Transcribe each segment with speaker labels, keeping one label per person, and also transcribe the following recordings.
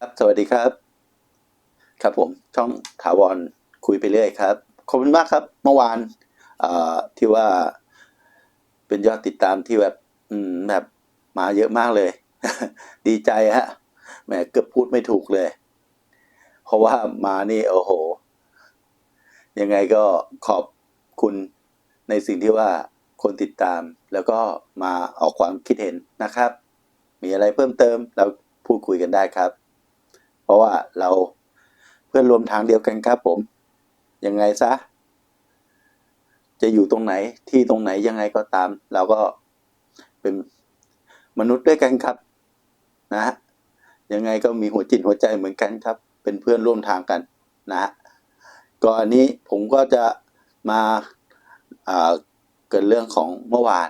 Speaker 1: ครับสวัสดีครับ ครับผมช่องถาวรคุยไปเรื่อยครับขอบคุณมากครับ เมื่อวานที่ว่าเป็นยอดติดตามที่แบบแบบมาเยอะมากเลย ดีใจฮะแหมเกือบพูดไม่ถูกเลย เพราะว่ามานี่โอ้โห ยังไงก็ขอบคุณในสิ่งที่ว่าคนติดตาม แล้วก็มาออกความคิดเห็นนะครับ มีอะไรเพิ่มเติมเราพูดคุยกันได้ครับ เพราะว่าเราเพื่อนรวมทางเดียวกันครับผม ยังไงซะ จะอยู่ตรงไหนที่ตรงไหนยังไงก็ตาม เราก็เป็นมนุษย์ด้วยกันครับ นะฮะยังไงก็มีหัวจิตหัวใจเหมือนกันครับ เป็นเพื่อนร่วมทางกันนะฮะก็อันนี้ผมก็จะมาอ่าเกิดเรื่องของเมื่อวาน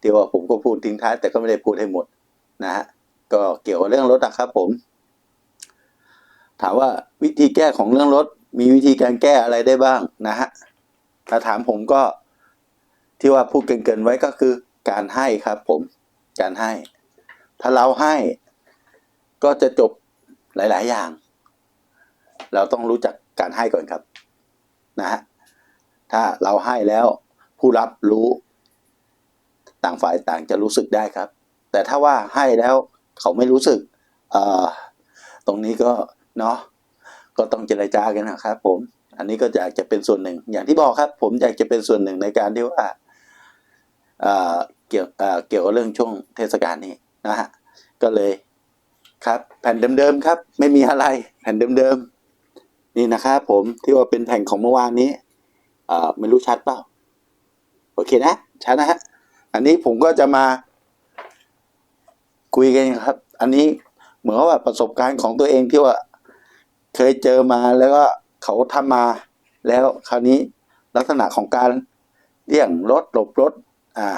Speaker 1: ที่ว่าผมก็พูดทิ้งท้ายแต่ก็ไม่ได้พูดให้หมดนะฮะ ก็เกี่ยวกับเรื่องรถนะครับผม ถามว่าวิธีแก้ของเรื่องรถ มีวิธีการแก้อะไรได้บ้างนะฮะถ้าถามผมก็ที่ว่าพูดเกินๆไว้ก็คือการให้ครับผมการให้ ถ้าเราให้ก็จะจบหลาย ๆ อย่าง เราต้องรู้จักการให้ก่อนครับนะฮะถ้าเราให้แล้วผู้รับรู้ ต่างฝ่ายต่างจะรู้สึกได้ครับ แต่ถ้าว่าให้แล้ว เขาไม่รู้สึกตรงนี้ก็เนาะก็ต้องเจรจากันนะครับ ผม อันนี้ก็อยากจะเป็นส่วนหนึ่ง อย่างที่บอกครับ ผมอยากจะเป็นส่วนหนึ่งในการที่ว่าเกี่ยวเกี่ยวกับเรื่องช่วงเทศกาลนี้นะฮะก็เลยครับ แผ่นเดิมๆครับ ไม่มีอะไร แผ่นเดิมๆนี่นะครับผมที่ว่าเป็นแผ่นของเมื่อวานนี้ไม่รู้ชัดเปล่าโอเคนะชัดนะฮะอันนี้ผมก็จะมา คุยกันครับ อันนี้เหมือนว่าประสบการณ์ของตัวเองที่ว่าเคยเจอมาแล้วก็เขาทำมา แล้วคราวนี้ลักษณะของการเลี่ยงรถหลบรถอ่า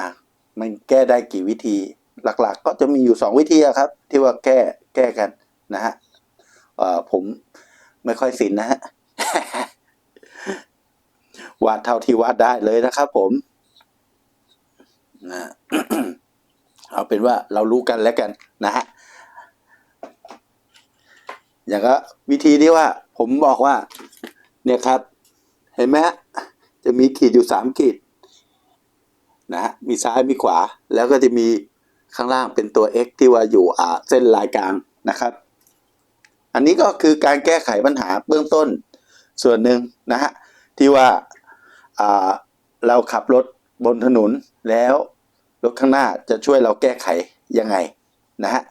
Speaker 1: มันแก้ได้กี่วิธี หลักๆ ก็จะมีอยู่สองวิธีครับ ที่ว่าแก้แก้กันนะฮะเอ่อผมไม่ค่อยสินนะฮะวาดเท่าที่วาดได้เลยนะครับผมนะ เอาเป็นว่าเรารู้กันแล้วกันนะฮะอย่างก็วิธีที่ว่าผมบอกว่า เนี่ยครับ เห็นไหมฮะจะมีขีดอยู่สามขีดนะฮะมีซ้ายมีขวา แล้วก็จะมีข้างล่างเป็นตัว x ที่ว่าอยู่อ่าเส้นลายกลางนะครับ อันนี้ก็คือการแก้ไขปัญหาเบื้องต้นส่วนหนึ่งนะฮะที่ว่าอ่าเราขับรถบนถนนแล้ว รถข้างหน้าจะช่วยเราแก้ไขยังไงนะฮะ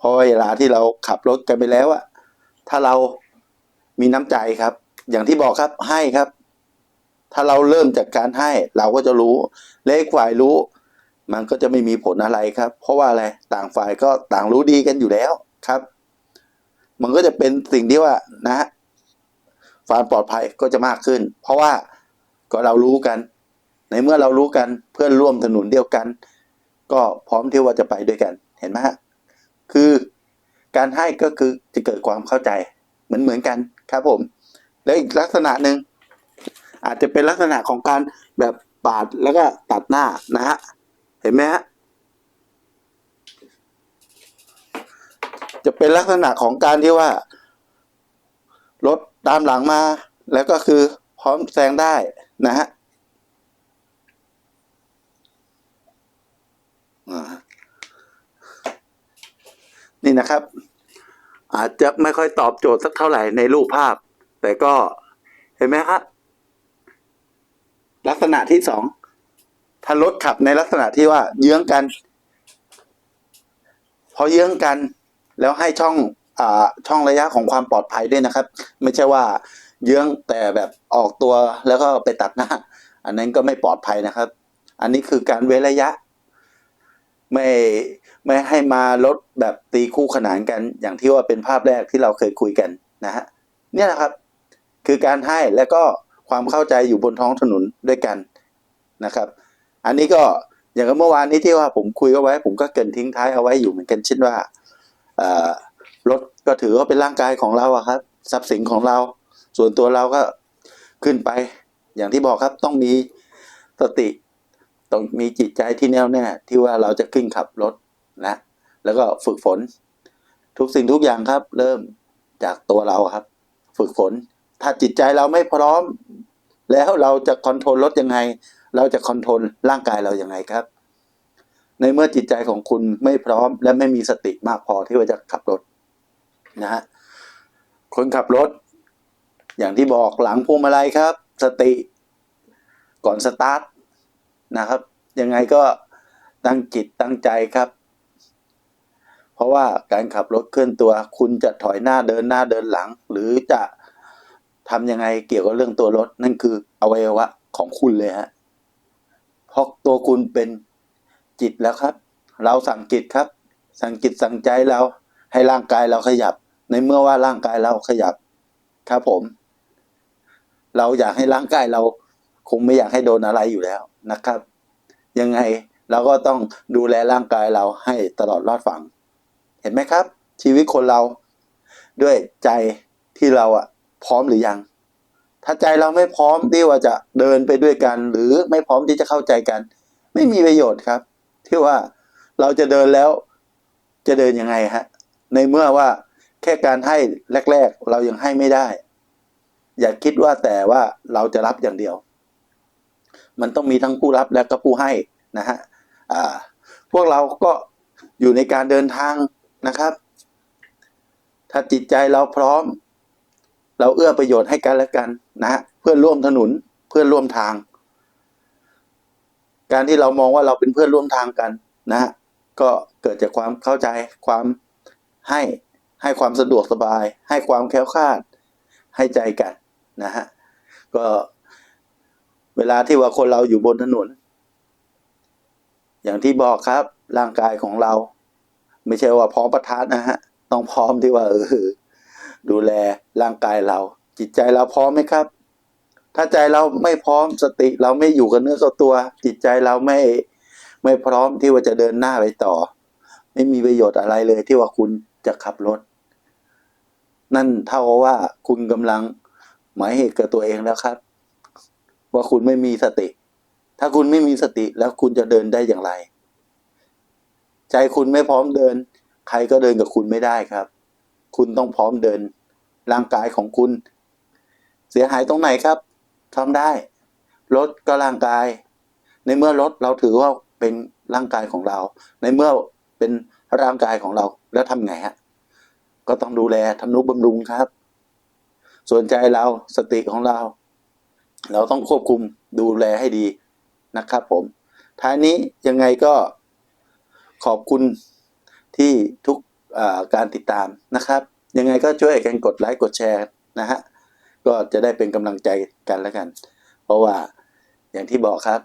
Speaker 1: พราะเวลาที่เราขับรถกันไปแล้วอะถ้าเรามีน้ำใจครับ อย่างที่บอกครับให้ครับ ถ้าเราเริ่มจากการให้เราก็จะรู้เลขฝ่ายรู้ มันก็จะไม่มีผลอะไรครับ เพราะว่าอะไรต่างฝ่ายก็ต่างรู้ดีกันอยู่แล้วครับ มันก็จะเป็นสิ่งที่ว่านะฮะความปลอดภัยก็จะมากขึ้น เพราะว่าก็เรารู้กัน ในเมื่อเรารู้กันเพื่อนร่วมถนนเดียวกัน ก็พร้อมที่ว่าจะไปด้วยกันเห็นไหมฮะคือการให้ก็คือจะเกิดความเข้าใจเหมือนเหมือนกันครับผม แล้วอีกลักษณะหนึ่งอาจจะเป็นลักษณะของการแบบปาดแล้วก็ตัดหน้านะฮะเห็นไหมฮะจะเป็นลักษณะของการที่ว่ารถตามหลังมา แล้วก็คือพร้อมแซงได้นะฮะอ่า นี่นะครับ อาจจะไม่ค่อยตอบโจทย์สักเท่าไหร่ในรูปภาพ แต่ก็เห็นไหมครับ ลักษณะที่สองถ้ารถขับในลักษณะที่ว่า เยื้องกัน พอเยื้องกัน แล้วให้ช่องอ่าช่องระยะของความปลอดภัยด้วยนะครับ ไม่ใช่ว่า เยื้องแต่แบบออกตัวแล้วก็ไปตัดหน้า อันนั้นก็ไม่ปลอดภัยนะครับ อันนี้คือการเว้นระยะ ไม่ไม่ให้มาลดแบบตีคู่ขนานกัน อย่างที่ว่าเป็นภาพแรกที่เราเคยคุยกันนะฮะเนี่ยแหละครับ คือการให้แล้วก็ความเข้าใจอยู่บนท้องถนนด้วยกันนะครับ อันนี้ก็อย่างเมื่อวานนี้ที่ว่าผมคุยเอาไว้ ผมก็เกินทิ้งท้ายเอาไว้อยู่เหมือนกันเช่นว่ารถก็ถือว่าเป็นร่างกายของเราอะครับทรัพย์สินของเรา ส่วนตัวเราก็ขึ้นไป อย่างที่บอกครับต้องมีสติ ต้องมีจิตใจที่แน่วแน่ที่ว่าเราจะขึ้นขับรถนะ แล้วก็ฝึกฝน ทุกสิ่งทุกอย่างครับ เริ่มจากตัวเราครับ ฝึกฝน ถ้าจิตใจเราไม่พร้อม แล้วเราจะคอนโทรลรถยังไง เราจะคอนโทรลร่างกายเรายังไงครับ ในเมื่อจิตใจของคุณไม่พร้อม และไม่มีสติมากพอที่ว่าจะขับรถนะฮะคนขับรถ อย่างที่บอกหลังพวงมาลัยครับ สติ ก่อนสตาร์ท นะครับ ยังไงก็ตั้งจิตตั้งใจครับ เพราะว่าการขับรถเคลื่อนตัว คุณจะถอยหน้าเดินหน้าเดินหลัง หรือจะทำยังไงเกี่ยวกับเรื่องตัวรถ นั่นคืออวัยวะของคุณเลยฮะเพราะตัวคุณเป็นจิตแล้วครับ เราสั่งจิตครับ สั่งจิตสั่งใจเราให้ร่างกายเราขยับ ในเมื่อว่าร่างกายเราขยับ ครับผม เราอยากให้ร่างกายเราคงไม่อยากให้โดนอะไรอยู่แล้ว นะครับ ยังไงเราก็ต้องดูแลร่างกายเราให้ตลอดรอดฝั่ง เห็นไหมครับ ชีวิตคนเราด้วยใจที่เราอะพร้อมหรือยัง ถ้าใจเราไม่พร้อมที่ว่าจะเดินไปด้วยกัน หรือไม่พร้อมที่จะเข้าใจกัน ไม่มีประโยชน์ครับ ที่ว่าเราจะเดินแล้วจะเดินยังไงฮะ ในเมื่อว่าแค่การให้แรก ๆ เรายังให้ไม่ได้ อย่าคิดว่าแต่ว่าเราจะรับอย่างเดียว มันต้องมีทั้งผู้รับและก็ผู้ให้นะฮะพวกเราก็อยู่ในการเดินทางนะครับ ถ้าจิตใจเราพร้อม เราเอื้อประโยชน์ให้กันและกันนะฮะเพื่อนร่วมถนนเพื่อนร่วมทาง การที่เรามองว่าเราเป็นเพื่อนร่วมทางกันนะฮะก็เกิดจากความเข้าใจความให้ให้ความสะดวกสบาย ให้ความแคล้วคลาดให้ใจกันนะฮะก็ เวลาที่ว่าคนเราอยู่บนถนน อย่างที่บอกครับ ร่างกายของเรา ไม่ใช่ว่าพร้อมประทานนะฮะ ต้องพร้อมที่ว่าเออดูแลร่างกายเรา จิตใจเราพร้อมไหมครับ ถ้าใจเราไม่พร้อมสติ เราไม่อยู่กับเนื้อกับตัว จิตใจเราไม่ไม่พร้อมที่ว่าจะเดินหน้าไปต่อ ไม่มีประโยชน์อะไรเลยที่ว่าคุณจะขับรถ นั่นเท่ากับว่าคุณกำลังหมายเหตุกับตัวเองแล้วครับ ว่าคุณไม่มีสติ ถ้าคุณไม่มีสติแล้วคุณจะเดินได้อย่างไร ใจคุณไม่พร้อมเดิน ใครก็เดินกับคุณไม่ได้ครับ คุณต้องพร้อมเดิน ร่างกายของคุณ เสียหายตรงไหนครับทำได้รถก็ร่างกาย ในเมื่อรถเราถือว่าเป็นร่างกายของเรา ในเมื่อเป็นร่างกายของเราแล้วทำไงฮะก็ต้องดูแลทำนุบำรุงครับ ส่วนใจเราสติของเรา เราต้องควบคุมดูแลให้ดีนะครับผม ท้ายนี้ยังไงก็ขอบคุณที่ทุกการติดตามนะครับ ยังไงก็ช่วยกันกดไลค์กดแชร์นะฮะก็จะได้เป็นกำลังใจกันแล้วกัน เพราะว่าอย่างที่บอกครับ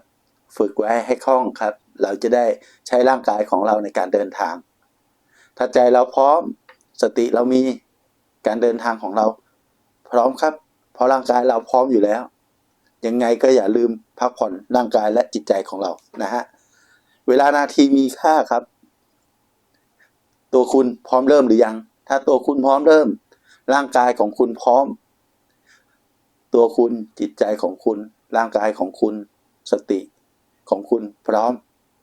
Speaker 1: ฝึกไว้ให้คล่องครับ เราจะได้ใช้ร่างกายของเราในการเดินทาง ถ้าใจเราพร้อมสติเรามีการเดินทางของเรา พร้อมครับ เพราะร่างกายเราพร้อมอยู่แล้ว ยังไงก็อย่าลืมพักผ่อนร่างกายและจิตใจของเรานะฮะ เวลานาทีมีค่าครับ ตัวคุณพร้อมเริ่มหรือยัง ถ้าตัวคุณพร้อมเริ่ม ร่างกายของคุณพร้อม ตัวคุณจิตใจของคุณ ร่างกายของคุณ สติของคุณพร้อม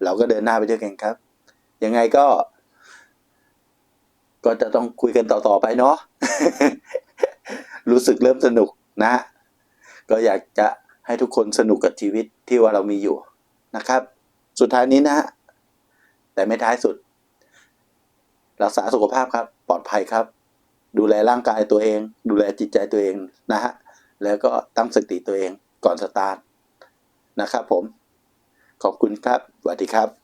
Speaker 1: เราก็เดินหน้าไปด้วยกันครับ ยังไงก็ ก็จะต้องคุยกันต่อๆไปเนาะรู้สึกเริ่มสนุกนะ ก็อยากจะ ให้ทุกคนสนุกกับชีวิตที่ว่าเรามีอยู่นะครับ สุดท้ายนี้นะฮะแต่ไม่ท้ายสุด รักษาสุขภาพครับ ปลอดภัยครับ ดูแลร่างกายตัวเอง ดูแลจิตใจตัวเองนะฮะแล้วก็ตั้งสติตัวเองก่อนสตาร์ทนะครับผม ขอบคุณครับสวัสดีครับ